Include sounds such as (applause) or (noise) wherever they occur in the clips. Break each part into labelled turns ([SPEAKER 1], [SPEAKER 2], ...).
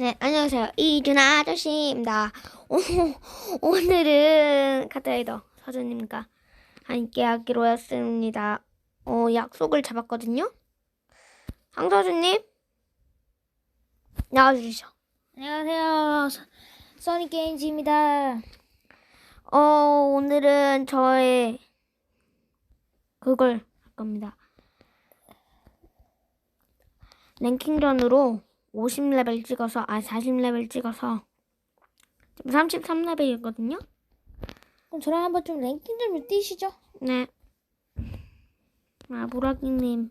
[SPEAKER 1] 네, 안녕하세요. 이준 아저씨입니다. 오, 오늘은 카트라이더 서준님과 함께 하기로 했습니다. 어, 약속을 잡았거든요. 황서준님, 나와주시죠.
[SPEAKER 2] 안녕하세요. 서- 써니 게임즈입니다.
[SPEAKER 1] 어, 오늘은 저의 그걸 할 겁니다. 랭킹전으로 50레벨 찍어서, 아, 40레벨 찍어서, 지금 33레벨이거든요?
[SPEAKER 2] 그럼 저랑 한번 좀 랭킹 좀 뛰시죠.
[SPEAKER 1] 네. 아, 보라기님.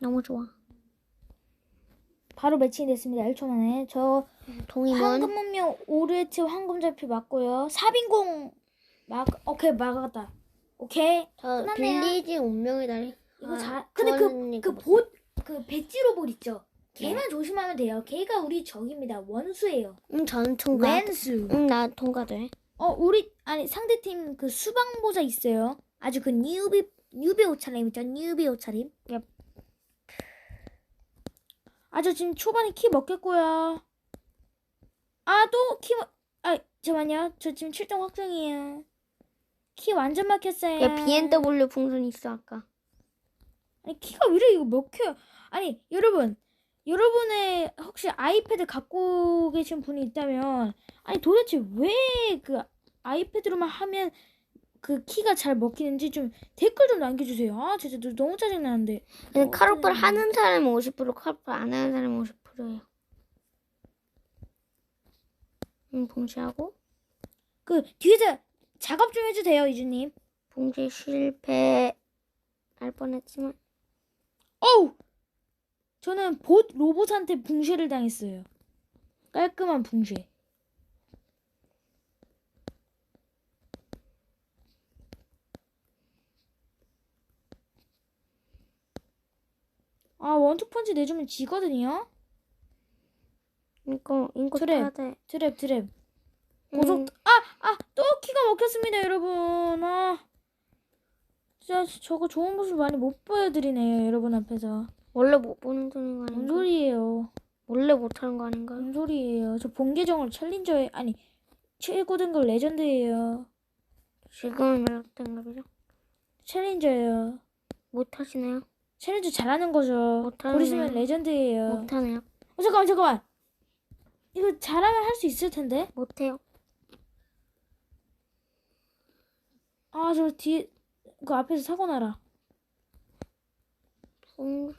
[SPEAKER 1] 너무 좋아.
[SPEAKER 2] 바로 매칭이 됐습니다. 1초 만에. 저
[SPEAKER 1] 동임은
[SPEAKER 2] 황금 문명 오르에트 황금 좌표 맞고요. 사빈공 막 오케이 막았다. 오케이.
[SPEAKER 1] 저
[SPEAKER 2] 끝났네요.
[SPEAKER 1] 빌리지 운명의 달이.
[SPEAKER 2] 이거
[SPEAKER 1] 아,
[SPEAKER 2] 잘. 근데
[SPEAKER 1] 그
[SPEAKER 2] 그. 봇그 배지 로봇 있죠. 걔만 조심하면 돼요. 걔가 우리 적입니다. 원수예요.
[SPEAKER 1] 응, 저는 통과.
[SPEAKER 2] 웬수.
[SPEAKER 1] 응, 나 통과돼.
[SPEAKER 2] 어 우리 아니 상대팀 그 수방보자 있어요. 아주 그 뉴비 뉴비 옷차림 있죠. 뉴비 옷차림.
[SPEAKER 1] 얍.
[SPEAKER 2] 아저 지금 초반에 키 먹겠고요. 아 또 키 먹. 아 잠깐만요. 저 지금 7점 확정이에요. 키 완전 막혔어요.
[SPEAKER 1] 야, BMW 풍선 있어, 아까.
[SPEAKER 2] 아니 키가 왜 이래 이거 먹혀요. 아니 여러분 여러분의 혹시 아이패드 갖고 계신 분이 있다면 아니 도대체 왜 그 아이패드로만 하면 그 키가 잘 먹히는지 좀 댓글 좀 남겨주세요. 아 진짜 너- 너무 짜증나는데.
[SPEAKER 1] 근데
[SPEAKER 2] 어,
[SPEAKER 1] 카로플 하는 사람은 50%, 카로플 안 하는 사람은 50%예요. 응, 봉쇄하고.
[SPEAKER 2] 그 뒤에서 작업 좀 해주세요 이주님.
[SPEAKER 1] 봉쇄 실패 할 뻔했지만.
[SPEAKER 2] 어우 저는 봇 로봇한테 붕괴를 당했어요. 깔끔한 붕괴. 아 원투펀치 내주면 지거든요.
[SPEAKER 1] 이거, 이거 돼.
[SPEAKER 2] 드랩 드랩.
[SPEAKER 1] 음,
[SPEAKER 2] 고속 아아또 키가 먹혔습니다 여러분. 아 진짜 저거 좋은 모습 많이 못 보여드리네요 여러분 앞에서.
[SPEAKER 1] 원래 못 보는
[SPEAKER 2] 거뭔
[SPEAKER 1] 아닌가?
[SPEAKER 2] 소리예요?
[SPEAKER 1] 원래 못하는 거 아닌가?
[SPEAKER 2] 뭔 소리예요? 저 본계정을 챌린저에 아니 최고 등급 레전드예요.
[SPEAKER 1] 지금은 몇 등급이죠?
[SPEAKER 2] 챌린저예요.
[SPEAKER 1] 못하시네요.
[SPEAKER 2] 챌린저 잘하는 거죠.
[SPEAKER 1] 못하네요.
[SPEAKER 2] 있으면 레전드예요.
[SPEAKER 1] 못하네요.
[SPEAKER 2] 어 잠깐만 잠깐만. 이거 잘하면 할 수 있을 텐데.
[SPEAKER 1] 못해요.
[SPEAKER 2] 아 저 뒤에 그 앞에서 사고 나라.
[SPEAKER 1] 음,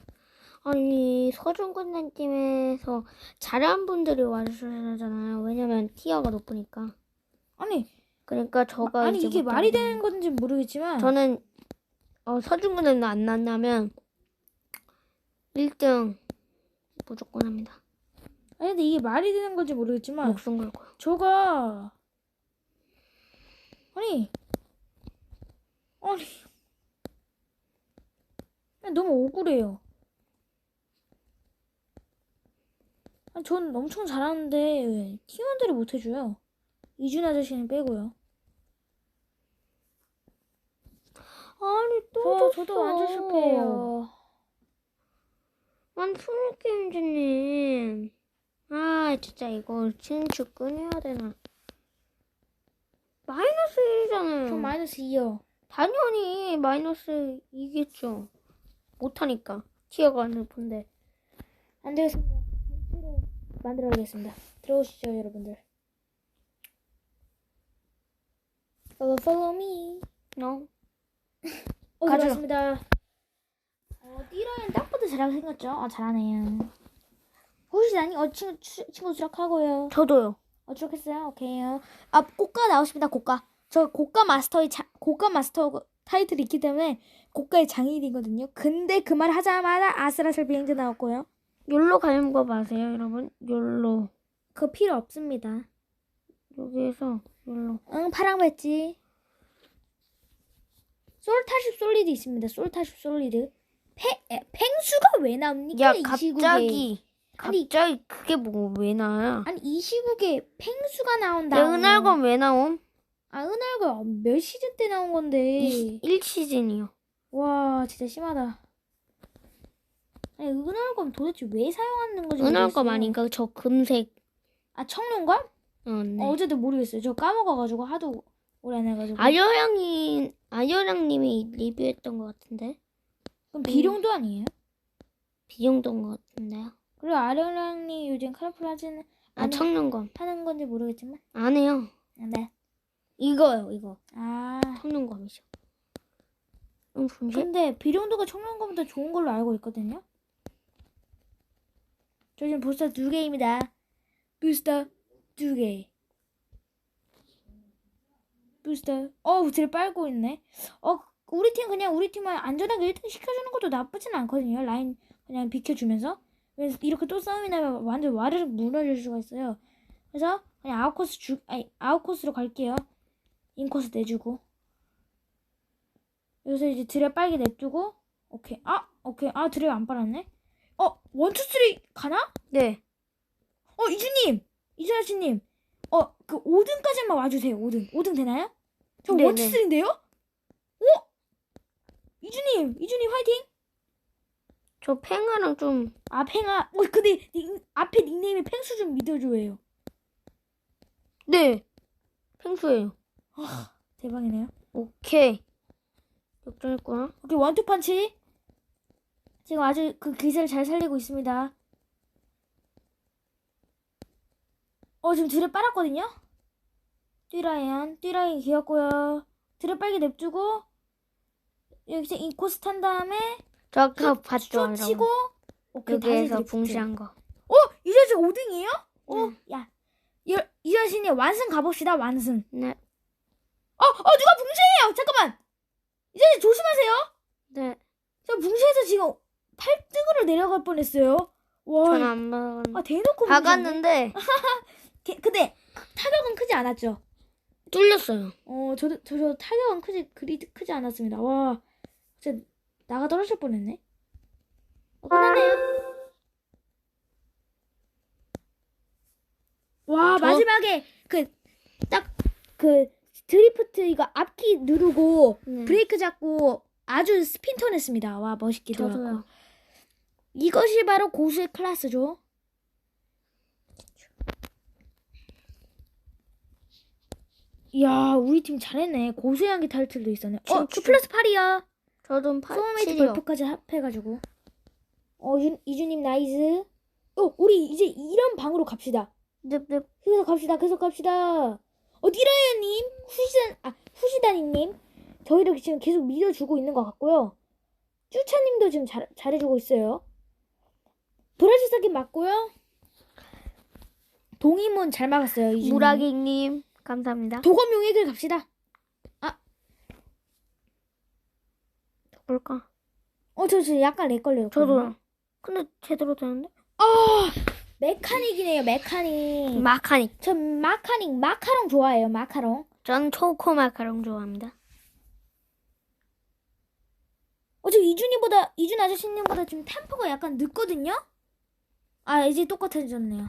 [SPEAKER 1] 아니 서준군단 팀에서 잘한 분들이 와주셔잖아요. 왜냐면 티어가 높으니까.
[SPEAKER 2] 아니
[SPEAKER 1] 그러니까 저가
[SPEAKER 2] 아니
[SPEAKER 1] 이제
[SPEAKER 2] 이게
[SPEAKER 1] 못하는
[SPEAKER 2] 말이. 되는 건지 모르겠지만
[SPEAKER 1] 저는 어, 서준군단 안 난다면 1등 무조건 합니다.
[SPEAKER 2] 아니 근데 이게 말이 되는 건지 모르겠지만
[SPEAKER 1] 목숨 걸고요.
[SPEAKER 2] 저가 아니 아니 너무 억울해요. 아니, 전 엄청 잘하는데 왜 팀원들이 못해줘요. 이준 아저씨는 빼고요.
[SPEAKER 1] 아니
[SPEAKER 2] 저,
[SPEAKER 1] 또
[SPEAKER 2] 저도 완전 실패해요.
[SPEAKER 1] 아니 손익게임즈님. 아 진짜 이거 진출 끊어야 되나. 마이너스 1이잖아요.
[SPEAKER 2] 전 마이너스 2요.
[SPEAKER 1] 당연히 마이너스 2겠죠. 못하니까. 티어가 높은데.
[SPEAKER 2] 안 되겠습니다. 새로 만들어야겠습니다. 들어오시죠, 여러분들. Follow, follow me.
[SPEAKER 1] No. (laughs)
[SPEAKER 2] 어,
[SPEAKER 1] 가죠.
[SPEAKER 2] 들어왔습니다. 어, 띠라인 딱 봐도 잘하게 생겼죠? 아, 잘하네요. 혹시 아니? 어, 친구, 치- 친구 수락하고요.
[SPEAKER 1] 저도요.
[SPEAKER 2] 어, 수락했어요? 오케이요. 아, 고가 나오십니다, 고가. 저 고가 마스터의 자, 고가 마스터 타이틀이 있기 때문에 고가의 장인이거든요. 근데 그 말 하자마자 아슬아슬 비행제 나왔고요.
[SPEAKER 1] 욜로 가는 거 마세요, 여러분. 욜로.
[SPEAKER 2] 그거 필요 없습니다.
[SPEAKER 1] 여기에서 욜로.
[SPEAKER 2] 응, 파랑 배지. 솔타십 솔리드 있습니다. 솔타십 솔리드. 팽, 에, 팽수가 왜 나옵니까?
[SPEAKER 1] 야,
[SPEAKER 2] 이 시국에.
[SPEAKER 1] 갑자기.
[SPEAKER 2] 아니-
[SPEAKER 1] 갑자기 그게 뭐 왜 나와요?
[SPEAKER 2] 아니, 이 시국에 팽수가 나온다.
[SPEAKER 1] 내 은할검 왜 나옴?
[SPEAKER 2] 아, 은할거 몇 시즌 때 나온 건데.
[SPEAKER 1] 1시즌이요.
[SPEAKER 2] 와, 진짜 심하다. 아니 은월검 도대체 왜 사용하는 건지
[SPEAKER 1] 은월검
[SPEAKER 2] 모르겠어요.
[SPEAKER 1] 아닌가? 저 금색.
[SPEAKER 2] 아 청룡검?
[SPEAKER 1] 어, 네.
[SPEAKER 2] 어, 어제도 모르겠어요. 저 까먹어가지고 하도 오래 안 해가지고.
[SPEAKER 1] 아여량이 아여량님이 리뷰했던 것 같은데
[SPEAKER 2] 그럼 비룡도 아니에요?
[SPEAKER 1] 비용돈 것 같은데요.
[SPEAKER 2] 그리고 아령랑이 요즘 카라풀 하지는
[SPEAKER 1] 아
[SPEAKER 2] 아니,
[SPEAKER 1] 청룡검
[SPEAKER 2] 하는 건지 모르겠지만.
[SPEAKER 1] 안 해요.
[SPEAKER 2] 네.
[SPEAKER 1] 이거요 이거
[SPEAKER 2] 아.
[SPEAKER 1] 청룡검이죠. 음 분실?
[SPEAKER 2] 근데 비룡도가 청룡검보다 좋은 걸로 알고 있거든요. 저 지금 부스터 두 개입니다. 부스터 두 개. 부스터. 어, 쟤를 빨고 있네. 어, 우리 팀 그냥 우리 팀만 안전하게 1등 시켜주는 것도 나쁘진 않거든요. 라인 그냥 비켜주면서. 그래서 이렇게 또 싸움이 나면 완전 와르르 무너질 수가 있어요. 그래서 그냥 아웃코스 주, 아니, 아웃코스로 갈게요. 인코스 내주고. 여기서 이제 드랩 빨게 냅두고. 오케이. 아, 오케이. 아, 드랩 안 빨았네. 어, 원투 쓰리 가나?
[SPEAKER 1] 네.
[SPEAKER 2] 어, 이주님! 이준아 씨님! 어, 그 5등까지만 와주세요, 5등. 5등 되나요? 저
[SPEAKER 1] 네네.
[SPEAKER 2] 원투 쓰리인데요? 어? 이주님! 이주님 화이팅!
[SPEAKER 1] 저 팽아랑 좀
[SPEAKER 2] 아, 팽아. 어, 근데 닉, 앞에 닉네임이 팽수 좀 믿어줘요.
[SPEAKER 1] 네. 팽수예요.
[SPEAKER 2] 대박이네요.
[SPEAKER 1] 오케이. 역전했구나.
[SPEAKER 2] 오케이, 원투 펀치. 지금 아주 그 기세를 잘 살리고 있습니다. 어, 지금 드랩 빨았거든요? 뛰라이언, 뛰라이언 귀엽고요. 드랩 빨게 냅두고, 여기서 인코스 탄 다음에,
[SPEAKER 1] 저 아까 봤죠.
[SPEAKER 2] 쭉 치고, 오케이,
[SPEAKER 1] 여기에서. 붕시한 거.
[SPEAKER 2] 어? 이자씨 5등이에요? 어,
[SPEAKER 1] 네.
[SPEAKER 2] 야. 이자씨님 완승 가봅시다, 완승.
[SPEAKER 1] 네.
[SPEAKER 2] 어, 어, 누가 붕괴해요! 잠깐만! 이자씨 조심하세요!
[SPEAKER 1] 네.
[SPEAKER 2] 저 붕괴해서 지금 8등으로 내려갈 뻔했어요. 와,
[SPEAKER 1] 저는 안 박았는데.
[SPEAKER 2] 아, 대놓고.
[SPEAKER 1] 박았는데
[SPEAKER 2] 게- (laughs) 근데 타격은 크지 않았죠?
[SPEAKER 1] 뚫렸어요.
[SPEAKER 2] 어, 저도, 저, 저 타격은 크지, 그리 크지 않았습니다. 와, 진짜 나가 떨어질 뻔했네. 어, 끝났네요. 와,
[SPEAKER 1] 저-
[SPEAKER 2] 마지막에 그, 딱, 그, 드리프트 이거 앞키 누르고
[SPEAKER 1] 네.
[SPEAKER 2] 브레이크 잡고 아주 스핀턴 했습니다. 와, 멋있기도 하고. 이것이 바로 고수의 클래스죠. 이야, 우리 팀 잘했네. 고수의 향기 타이틀도 있었네. 어,
[SPEAKER 1] 진짜.
[SPEAKER 2] 2 플러스 8이야.
[SPEAKER 1] 저도
[SPEAKER 2] 소울메이트
[SPEAKER 1] 8이요.
[SPEAKER 2] 벌프까지 합해가지고. 어, 유, 이주님 나이스. 어, 우리 이제 이런 방으로 갑시다.
[SPEAKER 1] 넵넵.
[SPEAKER 2] 계속 갑시다. 계속 갑시다. 어, 띠라야님, 후시단, 아, 후시다니님. 저희를 지금 계속 믿어주고 있는 것 같고요. 쭈차님도 지금 잘, 잘해주고 있어요. 브라질 사기 맞고요. 동이문 잘 막았어요.
[SPEAKER 1] 무라기님 감사합니다.
[SPEAKER 2] 도검 용액을 갑시다.
[SPEAKER 1] 뭘까?
[SPEAKER 2] 어, 저, 저 약간 렉 걸려요.
[SPEAKER 1] 저도. 근데 제대로 되는데?
[SPEAKER 2] 아, 메카닉이네요. 메카닉.
[SPEAKER 1] 마카닉.
[SPEAKER 2] 저 마카닉 마카롱 좋아해요. 마카롱.
[SPEAKER 1] 전 초코 마카롱 좋아합니다.
[SPEAKER 2] 어, 저 이준이보다 이준 아저씨님보다 좀 템포가 약간 늦거든요. 아, 이제 똑같아졌네요.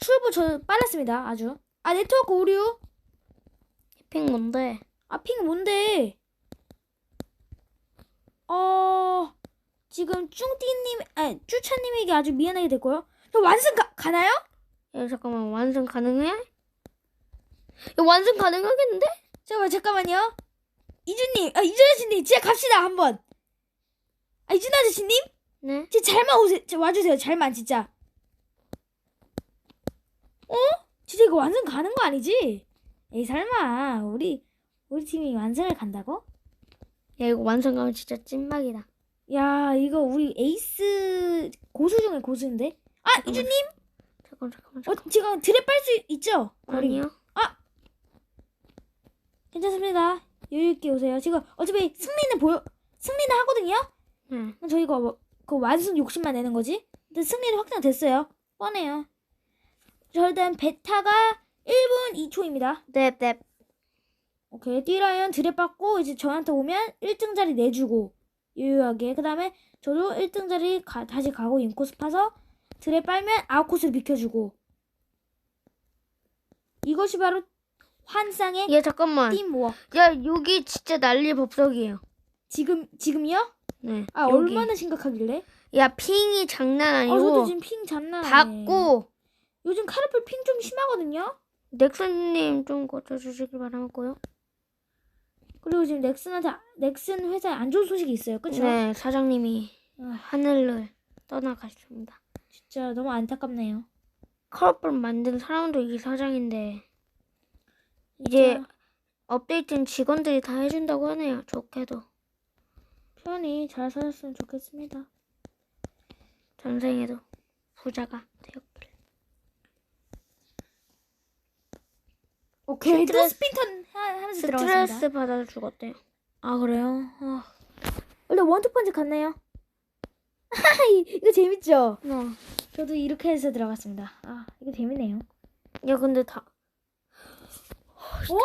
[SPEAKER 2] 출부 저 빨랐습니다. 아주. 아, 네트워크 오류.
[SPEAKER 1] 핑 뭔데?
[SPEAKER 2] 아, 핑 뭔데? 어, 지금 쭝띠님, 아, 쭈차님에게 아주 미안하게 됐고요. 저 완승 가, 가나요?
[SPEAKER 1] 야, 잠깐만 완성 가능해? 야, 완성 가능하겠는데?
[SPEAKER 2] 잠깐만, 잠깐만요. 이준님, 아, 이준 아저씨님, 진짜 갑시다, 한번. 아, 이준 아저씨님?
[SPEAKER 1] 네.
[SPEAKER 2] 진짜 잘만 오세요. 저 와주세요. 잘만 진짜. 어? 진짜 이거 완전 가는 거 아니지? 에이 설마 우리 우리 팀이 완전을 간다고?
[SPEAKER 1] 야 이거 완성 가면 진짜 찐막이다.
[SPEAKER 2] 야 이거 우리 에이스 고수 중에 고수인데? 아
[SPEAKER 1] 잠깐만.
[SPEAKER 2] 이준님?
[SPEAKER 1] 잠깐 잠깐만.
[SPEAKER 2] 어 지금 드랩 빨 수 있죠? 거리.
[SPEAKER 1] 아니요.
[SPEAKER 2] 괜찮습니다. 여유 있게 오세요. 지금 어차피 승리는 보여 승리는 하거든요.
[SPEAKER 1] 네.
[SPEAKER 2] 저희가 뭐, 그 완승 욕심만 내는 거지? 근데 승리는 확정됐어요. 뻔해요. 저 일단 베타가 1분 2초입니다.
[SPEAKER 1] 넵 넵.
[SPEAKER 2] 오케이. 띠라이언 드랩 받고 이제 저한테 오면 1등 자리 내주고 유유하게. 그 다음에 저도 1등 자리 가, 다시 가고 인코스 파서 드랩 빨면 아웃코스를 비켜주고 이것이 바로 환상의
[SPEAKER 1] 야 잠깐만.
[SPEAKER 2] 팀워크.
[SPEAKER 1] 야 여기 진짜 난리 법석이에요.
[SPEAKER 2] 지금 지금요?
[SPEAKER 1] 네.
[SPEAKER 2] 아
[SPEAKER 1] 여기.
[SPEAKER 2] 얼마나 심각하길래?
[SPEAKER 1] 야 핑이 장난
[SPEAKER 2] 아,
[SPEAKER 1] 아니고
[SPEAKER 2] 저도 지금 핑 장난 아니에요.
[SPEAKER 1] 받고
[SPEAKER 2] 요즘 카르플 핑 좀 심하거든요.
[SPEAKER 1] 넥슨님 좀 고쳐주시길 바라고요.
[SPEAKER 2] 그리고 지금 넥슨한테 넥슨 회사에 안 좋은 소식이 있어요. 그쵸?
[SPEAKER 1] 네 사장님이
[SPEAKER 2] 아,
[SPEAKER 1] 하늘을 떠나가십니다.
[SPEAKER 2] 진짜 너무 안타깝네요.
[SPEAKER 1] 컬러풀 만든 사람도 이 사장인데 이제
[SPEAKER 2] 진짜
[SPEAKER 1] 업데이트는 직원들이 다 해준다고 하네요. 좋게도
[SPEAKER 2] 표현이 잘 살았으면 좋겠습니다.
[SPEAKER 1] 전생에도 부자가 되었길.
[SPEAKER 2] 오케이.
[SPEAKER 1] 스트레스-
[SPEAKER 2] 스피턴 하면서 들어갔습니다.
[SPEAKER 1] 스트레스 받아 죽었대요.
[SPEAKER 2] 아 그래요? 아. 원래 원투펀치 같네요. (laughs) 이거 재밌죠?
[SPEAKER 1] 네.
[SPEAKER 2] 저도 이렇게 해서 들어갔습니다. 아 이거 재밌네요.
[SPEAKER 1] 야 근데 다
[SPEAKER 2] 어?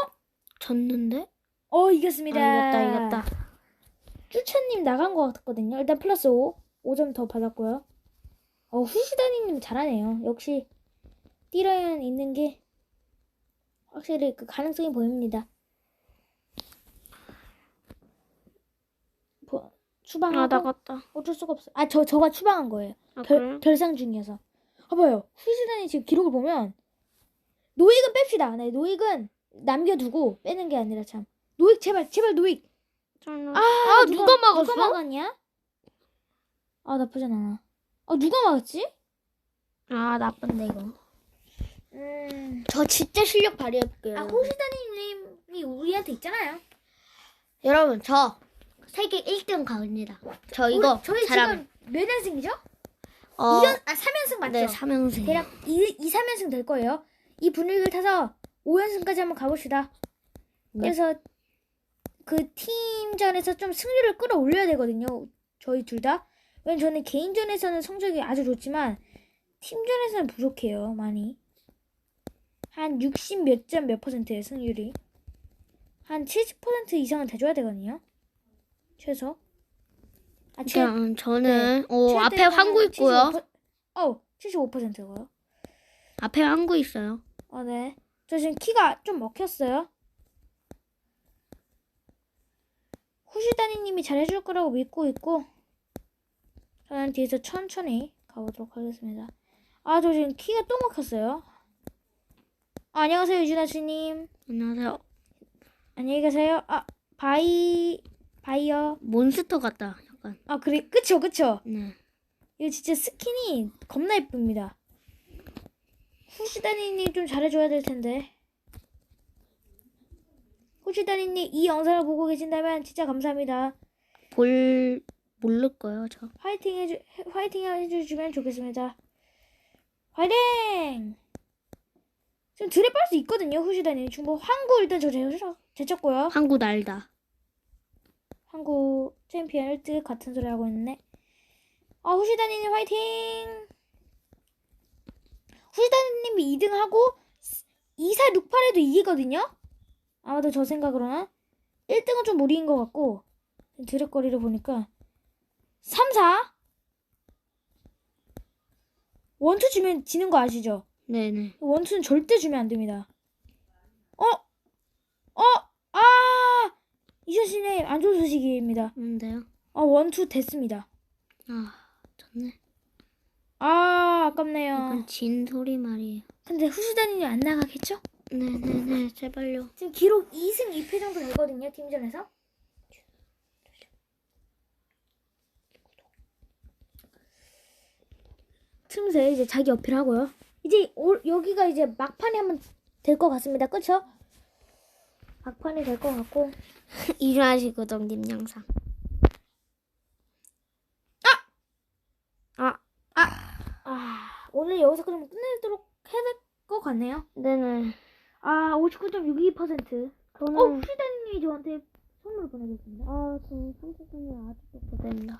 [SPEAKER 1] 졌는데?
[SPEAKER 2] 어
[SPEAKER 1] 아,
[SPEAKER 2] 이겼습니다.
[SPEAKER 1] 이겼다 이겼다.
[SPEAKER 2] 쭈차님 나간 것 같거든요. 일단 플러스 5. 5점 더 받았고요. 어, 후시다니님 잘하네요. 역시 띠라연 있는 게 확실히 그 가능성이 보입니다. 뭐, 추방하고
[SPEAKER 1] 아 나갔다.
[SPEAKER 2] 어쩔 수가 없어요. 아, 저 저가 추방한 거예요.
[SPEAKER 1] 아
[SPEAKER 2] 결? 결상 중이어서. 봐봐요. 후시다니 지금 기록을 보면 노익은 뺍시다. 네, 노익은 남겨두고 빼는 게 아니라 참. 노익 제발 제발 노익. 아,
[SPEAKER 1] 아, 누가 막았어?
[SPEAKER 2] 누가 막았냐? 아 나쁘진 않아. 아 누가 막았지?
[SPEAKER 1] 아 나쁜데 이거.
[SPEAKER 2] 음.
[SPEAKER 1] 저 진짜 실력 발휘해볼게요.
[SPEAKER 2] 아 호시다니님이 우리한테 있잖아요.
[SPEAKER 1] 여러분 저 세계 1등 가입니다. 저 이거
[SPEAKER 2] 우리- 저희
[SPEAKER 1] 잘하면
[SPEAKER 2] 지금 몇 연승이죠?
[SPEAKER 1] 어,
[SPEAKER 2] 2연 아 3연승 맞죠?
[SPEAKER 1] 네 3연승.
[SPEAKER 2] 대략 2, 2 3연승 될 거예요. 이 분위기를 타서 5연승까지 한번 가봅시다.
[SPEAKER 1] 네.
[SPEAKER 2] 그래서 그 팀전에서 좀 승률을 끌어올려야 되거든요. 저희 둘 다. 왜냐면 저는 개인전에서는 성적이 아주 좋지만 팀전에서는 부족해요. 많이. 한 60 몇 점 몇 퍼센트예요. 승률이. 한 70% 이상은 돼줘야 되거든요. 최소. 아, 최,
[SPEAKER 1] 그냥 저는 어,
[SPEAKER 2] 최대는
[SPEAKER 1] 앞에
[SPEAKER 2] 한
[SPEAKER 1] 있고요.
[SPEAKER 2] 75%, 어, 75%고요.
[SPEAKER 1] 앞에 항구 있어요.
[SPEAKER 2] 아, 네. 저 지금 키가 좀 먹혔어요. 후시다니님이 잘해줄 거라고 믿고 있고, 저는 뒤에서 천천히 가보도록 하겠습니다. 아, 저 지금 키가 또 먹혔어요. 아, 안녕하세요, 유진아 씨님.
[SPEAKER 1] 안녕하세요.
[SPEAKER 2] 안녕히 가세요. 아, 바이, 바이어.
[SPEAKER 1] 몬스터 같다. 약간.
[SPEAKER 2] 아, 그래, 그쵸, 그쵸.
[SPEAKER 1] 네.
[SPEAKER 2] 이거 진짜 스킨이 겁나 예쁩니다. 후시다니님 좀 잘해줘야 될 텐데. 후시다니님 이 영상을 보고 계신다면 진짜 감사합니다.
[SPEAKER 1] 볼 모를 거예요, 저.
[SPEAKER 2] 화이팅 해주 화이팅 해주시면 좋겠습니다. 화이팅! 지금 드랩 할수 있거든요, 후시다니. 중국 항구 일단 저 제- 제쳤고요.
[SPEAKER 1] 항구 날다.
[SPEAKER 2] 한국 챔피언 1등 같은 소리 하고 있네. 아, 후시다니님 화이팅! 후시다니님이 2등 하고 2, 4, 6, 8에도 이기거든요? 아마도 저 생각으로는 1등은 좀 무리인 것 같고 드랙거리를 보니까 3, 4? 원투 주면 지는 거 아시죠?
[SPEAKER 1] 네네.
[SPEAKER 2] 원투는 절대 주면 안 됩니다. 어? 어? 아! 이셔신의 안 좋은 소식입니다.
[SPEAKER 1] 뭔데요?
[SPEAKER 2] 아, 원투 됐습니다.
[SPEAKER 1] 아, 좋네.
[SPEAKER 2] 아, 아깝네요.
[SPEAKER 1] 약간 진 소리 말이에요.
[SPEAKER 2] 근데 후시다니님 안 나가겠죠?
[SPEAKER 1] 네네네, 제발요.
[SPEAKER 2] 지금 기록 2승 2패 정도 되거든요, 팀전에서. 틈새 이제 자기 어필하고요. 이제 올- 여기가 이제 막판이 한번 될것 같습니다. 그쵸? 막판이 될 것 같고. (laughs)
[SPEAKER 1] 이주하시 구독님 영상. 아!
[SPEAKER 2] 아, 오늘 여기서 그럼 끝내도록 해야 될 것 같네요.
[SPEAKER 1] 네네.
[SPEAKER 2] 아, 59.62%.
[SPEAKER 1] 저는,
[SPEAKER 2] 어, 후시다니님이 저한테 선물 보내겠습니다.
[SPEAKER 1] 아, 저는 삼성이 아직도 못됩니다.